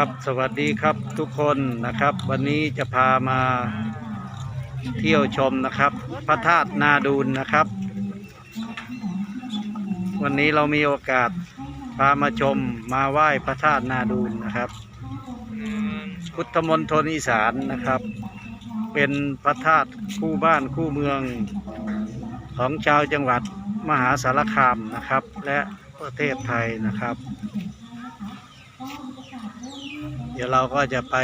ครับสวัสดีครับทุกคนนะครับ วันนี้จะพามาเที่ยวชมนะครับ พระธาตุนาดูนนะครับ วันนี้เรามีโอกาสพามาชมมาไหว้พระธาตุนาดูนนะครับ พุทธมณฑลอีสานนะครับ เป็นพระธาตุคู่บ้านคู่เมืองของชาวจังหวัดมหาสารคามนะครับ และประเทศไทยนะครับ เดี๋ยวเราก็จะไป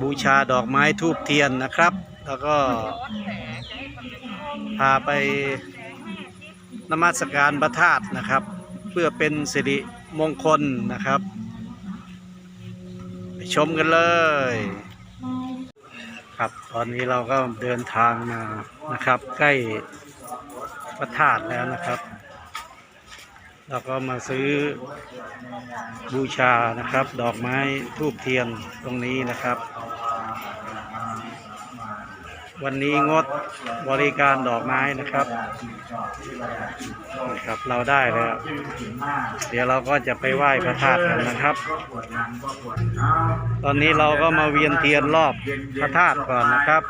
บูชาดอกไม้ทูบเทียนนะครับ แล้วก็พาไปนมัสการพระธาตุนะครับ เพื่อเป็นสิริมงคลนะครับ ไปชมกันเลย ครับตอนนี้เราก็เดินทางมานะครับ ใกล้พระธาตุแล้วนะครับ เราก็มาซื้อบูชานะครับ ดอกไม้ทูบเทียนตรงนี้นะครับ วันนี้งดบริการดอกไม้นะครับนะครับเราได้แล้วเดี๋ยวเราก็จะไปไหว้พระธาตุกันนะครับ ตอนนี้เราก็มาเวียนเทียนรอบพระธาตุก่อนนะครับ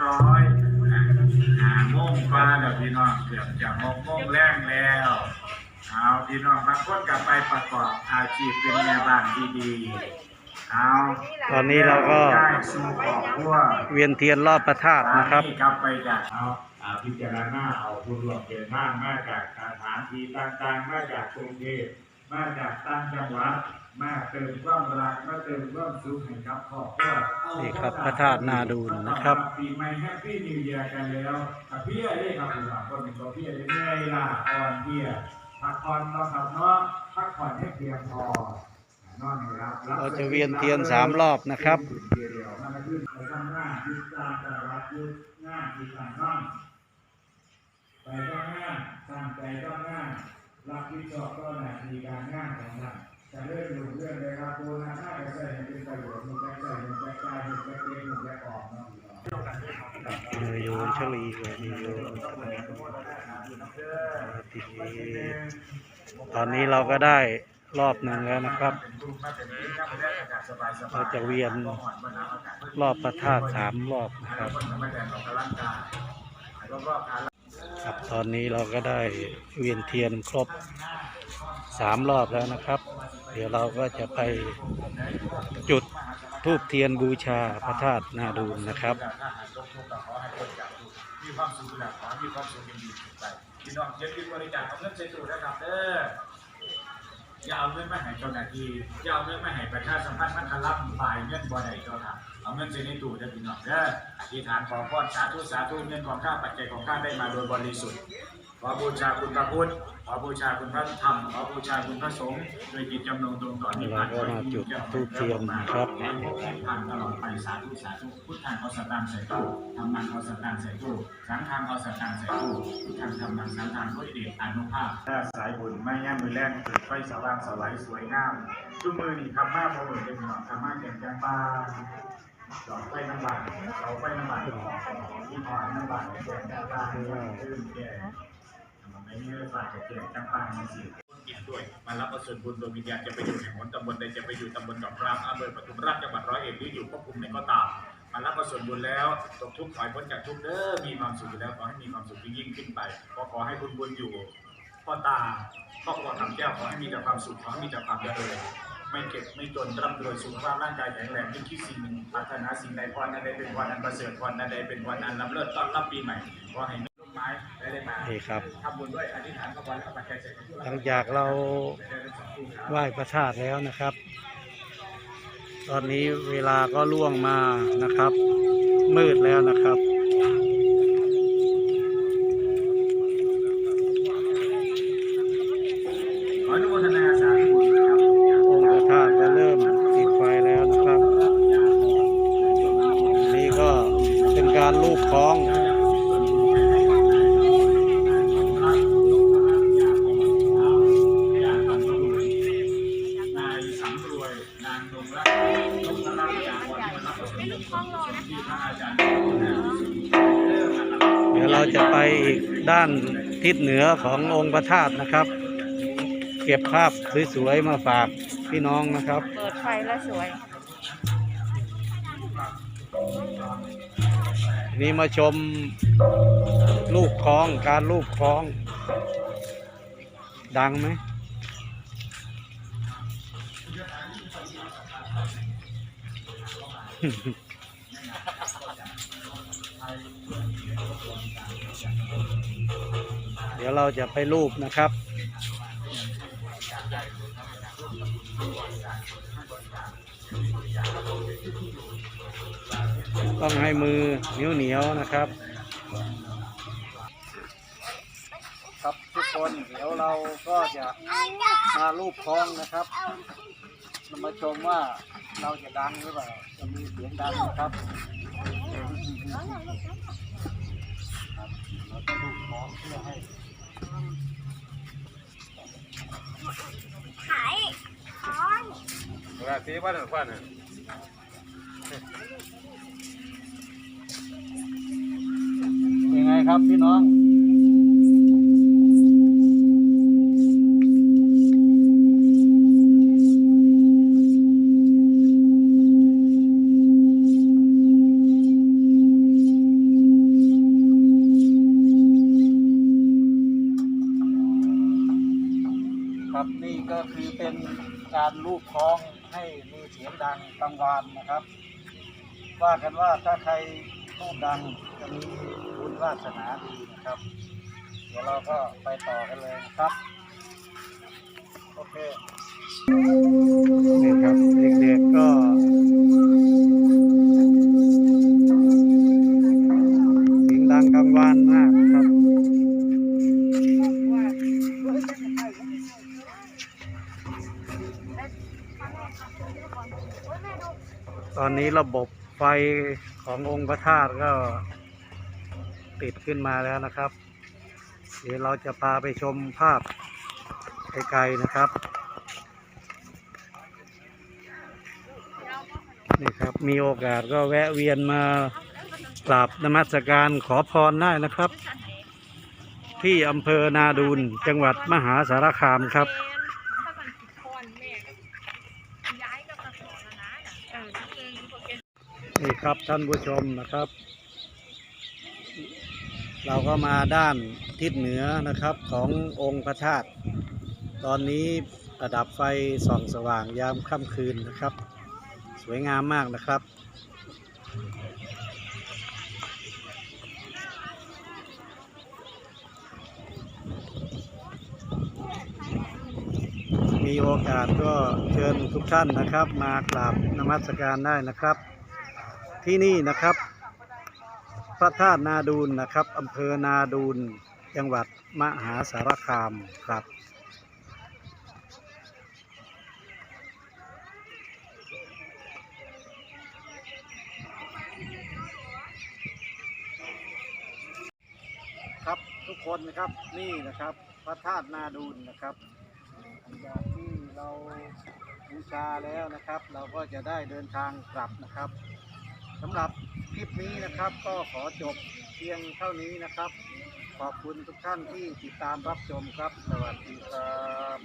โมงฟ้าเดี๋ยวพี่น้องเกือบจะหกโมงแรงแล้ว เอาพี่น้องบางคนกลับไปประกอบอาชีพเป็นแม่บ้านดีๆเอาตอนนี้เราก็ได้สู่ครอบครัวเวียนเทียนรอบพระธาตุนะครับกลับไปจากเอาอ่าพิจารณาเอาผู้รวมเดินทางมาจากสถานที่ต่างๆมาจากกรุงเทพมาจากต่างจังหวัดมาเติมความรักมาเติมความสุขให้กับครอบครัวนี่ครับพระธาตุนาดูนนะครับ ปีใหม่แฮปปี้นิวเยียร์กันแล้วกับพี่เอ้ครับคุณหลานคนหนึ่งก็พี่เอ้เหนื่อยล้าอ่อนเพลีย พักผ่อนเนาะครับเนาะพักผ่อนให้เพียงพอนอนให้รับบเราจะเวียนเทียนสามรอบนะครับเดี๋ยวมันก็ขึ้นไปทำงานยึดตามแต่รับยึดงานยึดตามนั่งไปก็งานตั้งใจก็งานรับผิดชอบก็หน้าที่การงานของเรา จะเลื่อนหนุ่มเลื่อนเลยครับตัวนาค่าจะใส่เป็นประโยชน์มันจะใส่มันจะกลายมันจะเก็บมันจะออกเนาะเนยโยชลีเลยโยตอนนี้เราก็ได้รอบหนึ่งแล้วนะครับ เราจะเวียนรอบพระธาตสามรอบนะครับครับตอนนี้เราก็ได้เวียนเทียนครบสามรอบแล้วนะครับ ดี๋ยวเราก็จะไปจุดทูบเทียนบูชาพระธาตุนาดูนนะครับมีความสุขหละขอมีความสุขยิ่งๆไปพี่น้องเย็นดีบริจาคเอาเงินใส่ตู้นะครับเด้ออย่าเอาเงินมาให้เจ้าหน้าที่อย่าเอาเงินมาให้ประชาสัมพันธ์มันคลับฝ่ายเงินบ่ได้เจ้าครับเอาเงินใส่ในตู้เด้อพี่น้องเด้ออธิษฐานขอพรสาธุสาธุเงินของข้าปัจจัยของข้าได้มาโดยบริสุทธิ์ขอบูชาคุณพระพุทธ ขอบูชาคุณพระธรรม ขอบูชาคุณพระสงฆ์โดยจิตจำนงตรงต่อนิพพานเราก็มาจุดธูปเทียนนะครับผ่านตลอดไปสาธุสาธุพุทธังเอาสตางค์ใส่ตู้ธรรมังเอาสตางค์ใส่ตู้สังฆังเอาสตางค์ใส่ตู้พุทธังธรรมังสังฆังด้วยเดชอนุภาพถ้าสายบุญไม่แย่มือแรกจุดไฟสว่างสวัยสวยงามทุกมือนี่ทำมากพอเหมือนเป็นหนองทำมากแก่งแกงปลาดอกไฟน้ำบานเขาไฟน้ำบานที่ถอนน้ำบานแก่งแกงปลาให้ขึ้นแก่ ไม่มีเรื่องฝากเกี่ยวกับปังมีสิกินด้วยมารับส่วนบุญโดยวิญญาณจะไปอยู่ในหนตำบลใดจะไปอยู่ตำบลดอกรามอำเภอปทุมราชจังหวัดร้อยเอ็ดหรืออยู่ควบคุมไหนก็ตามมารับส่วนบุญแล้วตกทุกข์ถอยพ้นจากทุกข์เด้อมีความสุขอยู่แล้วขอให้มีความสุขยิ่งขึ้นไปก็ขอให้บุญบุญอยู่พ่อตาครอบครัวคำแก้วขอให้มีแต่ความสุขขอให้มีแต่ความเจริญไม่เก็บไม่จนร่ำรวยสุขภาพร่างกายแข็งแรงยิ่งคิดสิ่งหนึ่งปรารถนาสิ่งใดพรนั้นใดเป็นพรอันประเสริฐพรนั้นใดเป็นพรอันล้ำเลิศต้อนรับปีใหม่ขอให้ ลูกไม้ได้ได้มานี่ครับทำบุญด้วยอธิษฐานขอพรแล้วก็ปัจจัยเสร็จหลังจากเราไหว้พระธาตุแล้วนะครับ ตอนนี้เวลาก็ล่วงมานะครับ มืดแล้วนะครับานทิศเหนือขององค์พระธาตุนะครับ เก็บภาพสวยๆมาฝากพี่น้องนะครับ เปิดไฟแล้วสวย นี่มาชมลูกคล้องการลูกคล้อง ดังไหม เดี๋ยวเราจะไปรูปนะครับ ต้องให้มือเหนียวเหนียวนะครับ ครับทุกคนเดี๋ยวเราก็จะมารูปคล้องนะครับเรามาชมว่าเราจะดังหรือเปล่าจะมีเสียงดังนะครับครับเราจะรูปคล้องเพื่อให้ เวลาตีบ้านหรือบ้านยังไงครับพี่น้อง เป็นการลูบคล้องให้มีเสียงดังกังวานนะครับ ว่ากันว่าถ้าใครลูบดังจะมีบุญวาสนาดีนะครับ เดี๋ยวเราก็ไปต่อกันเลยนะครับ โอเคนี่ครับเด็กๆก็เสียงดังกังวานนะ ตอนนี้ระบบไฟขององค์พระธาตุก็ติดขึ้นมาแล้วนะครับ เดี๋ยวเราจะพาไปชมภาพไกลๆนะครับ นี่ครับ มีโอกาสก็แวะเวียนมากราบนมัสการขอพรได้นะครับ ที่อำเภอนาดูนจังหวัดมหาสารคามครับ ครับท่านผู้ชมนะครับ เราก็มาด้านทิศเหนือนะครับขององค์พระธาตุตอนนี้ระดับไฟส่องสว่างยามค่ำคืนนะครับ สวยงามมากนะครับมีโอกาสก็เชิญทุกท่านนะครับ มากราบนมัสการได้นะครับ ที่นี่นะครับ พระธาตุนาดูนนะครับอำเภอนาดูนจังหวัดมหาสารคามครับ ครับทุกคนนะครับนี่นะครับ พระธาตุนาดูนนะครับหลังจากที่เราบูชาแล้วนะครับ เราก็จะได้เดินทางกลับนะครับ สำหรับคลิปนี้นะครับ ก็ขอจบเพียงเท่านี้นะครับ ขอบคุณทุกท่านที่ติดตามรับชมครับ สวัสดีครับ